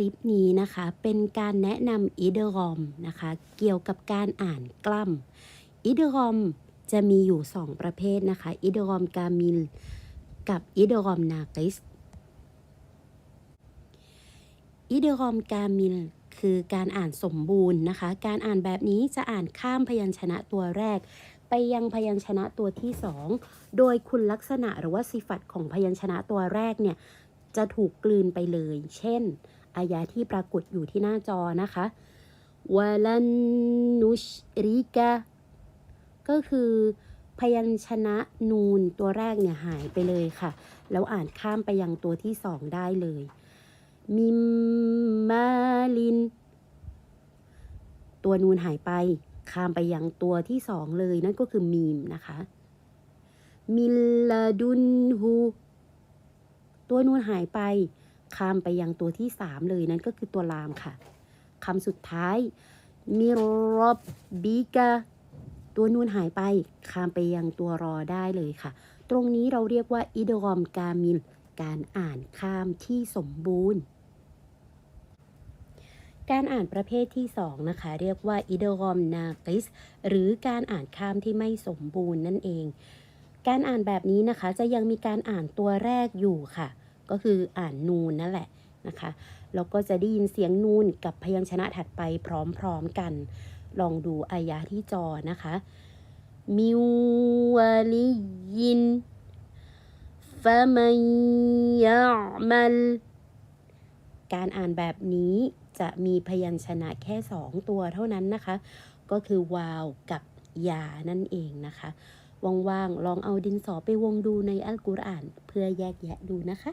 ลิปนี้นะคะ เป็นการแนะนำอีเดรอมนะคะ เกี่ยวกับการอ่านกล้ำอีเดรอมจะมีอยู่ 2 ประเภทนะคะอีเดรอมกามิลกับอีเดรอมนากิสอีเดรอมกามิลคือการอ่านสมบูรณ์นะคะ การอ่านแบบนี้จะอ่านข้ามพยัญชนะตัวแรก ไปยังพยัญชนะตัวที่ 2 โดยคุณลักษณะหรือว่าสิฟัตของพยัญชนะตัวแรกเนี่ยจะถูกกลืนไปเลย เช่น อายะที่ปรากฏอยู่ที่หน้าจอนะคะวาลันนุชริกะก็คือพยัญชนะนูนตัวแรกเนี่ยหายไปเลยค่ะ แล้วอ่านข้ามไปยังตัวที่สองได้เลย มิมมาลิน ตัวนูนหายไป ข้ามไปยังตัวที่สองเลยนั่นก็คือมีมนะคะ มิลลาดุนฮู ตัวนูนหายไป ข้ามไปยังตัวที่สามเลยนั่นก็คือตัวลามค่ะคำสุดท้ายมิรบบิกาตัวนูนหายไปข้ามไปยังตัวรอได้เลยค่ะ ตรงนี้เราเรียกว่าอิดรอมกามิลการอ่านข้ามที่สมบูรณ์ การอ่านประเภทที่ 2 นะคะ เรียกว่าอิดรอมนากิสหรือการอ่านข้ามที่ไม่สมบูรณ์นั่นเอง การอ่านแบบนี้นะคะจะยังมีการอ่านตัวแรกอยู่ค่ะ ก็คืออ่านนูนนั่นแหละนะคะแล้วก็จะได้ยินเสียงนูนกับพยัญชนะถัดไปพร้อมๆกัน ลองดูอายะที่จอนะคะมิวลิยินฟะมันยะมัลการอ่านแบบนี้จะมีพยัญชนะแค่2ตัวเท่านั้นนะคะ ก็คือวาวกับยานั่นเองนะคะ ว่างๆ ลองเอาดินสอไปวงดูในอัลกุรอาน เพื่อแยกแยะดูนะคะ